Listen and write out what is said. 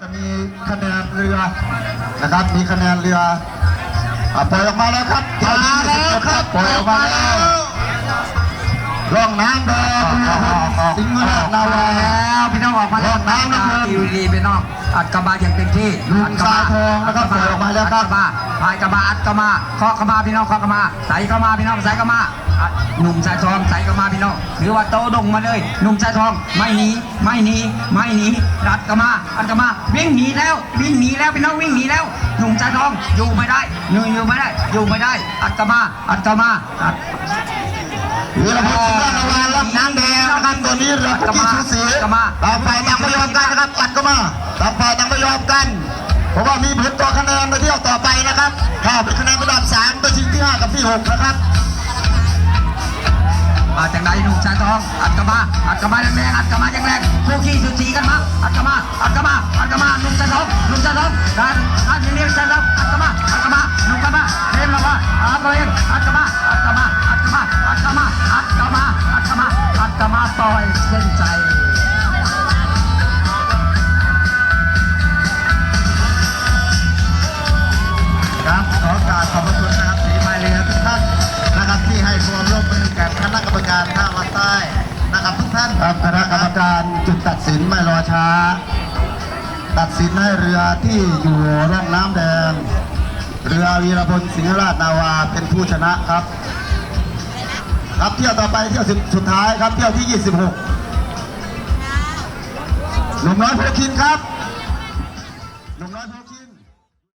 จะมีคะแนนเรือนะครับ มีคะแนนเรืออะปล่อยออกมาแล้วครับมาแล้วครับปล่อยออกมาแล้ว ร่องน้ำแดงเรือสิงห์ราชนาวาแล้วพี่น้องออกมาแล้วรอดน้ำนะครับทีวีพี่น้องอัดกระบาอย่างเต็มที่ลุงอัดกระบะสายทองนะครับดกระปล่อยออกมาแล้วครับอัดกระบะพายกระบะอัดกระมาเคาะกระมาพี่น้องเคาะกระมาใส่กระมาพี่น้องใส่กระมาอัดหนุ่มสายทองใส่กระมาพี่น้องหรือว่าโตดงมาเลยหนุ่มสายทองไม่หนีไม่หนีไม่หนีอัดกระมาอัดกระมาวิ่งหนีแล้ววิ่งหนีแล้วพี่น้องวิ่งหนีแล้วหนุ่มสายทองอยู่ไม่ได้หนุ่มอยู่ไม่ได้ อยู่ไม่ได้ อัดกระมาอัดกระมาอัด วีรพลสิงห์ราชนาวารับน้ำแดงนะครับตัวนี้เรือพุกกี้ชูศรีกลับมาต่างฝ่ายต่างไม่ยอมกันนะครับตัดก็มาต่างฝ่ายต่างไม่ยอมกันเพราะว่ามีผลต่อคะแนนในเที่ยวต่อไปนะครับถ้าเป็นคะแนนระดับสามไปชิงที่ห้ากับที่หกนะครับมาจากไหนหนุ่มชายทองอัดกระมาอัดกระมาแรงๆอัดกระมาแรงๆคู่ขี้สุดสีกันมาอัดกระมาอัดกระมาอัดกระมาหนุ่มชายทองหนุ่มชายทองการอัดเลี้ยงชายทองอัดกระมาอัดกระมาหนุ่มกระมาเล่นมาว่าอัดตัวเองอัดกระมา ดกระมาต่อยเส้นใจครับขอกราบขอบพระคุณนะครับสีพายเรือทุกท่านนะครับที่ให้ความร่วมมือกับคณะกรรมการท่าวัดใต้นะครับทุกท่านครับคณะกรรมการจุดตัดสินไม่รอช้า ตัดสินให้เรือที่อยู่ร่องน้ำแดง เรือวีรพลสิงห์ราชนาวาเป็นผู้ชนะครับ ครับเที่ยวต่อไปเที่ยวสุดท้ายครับเที่ยวที่ 26หนุ่มน้อยโพคินครับ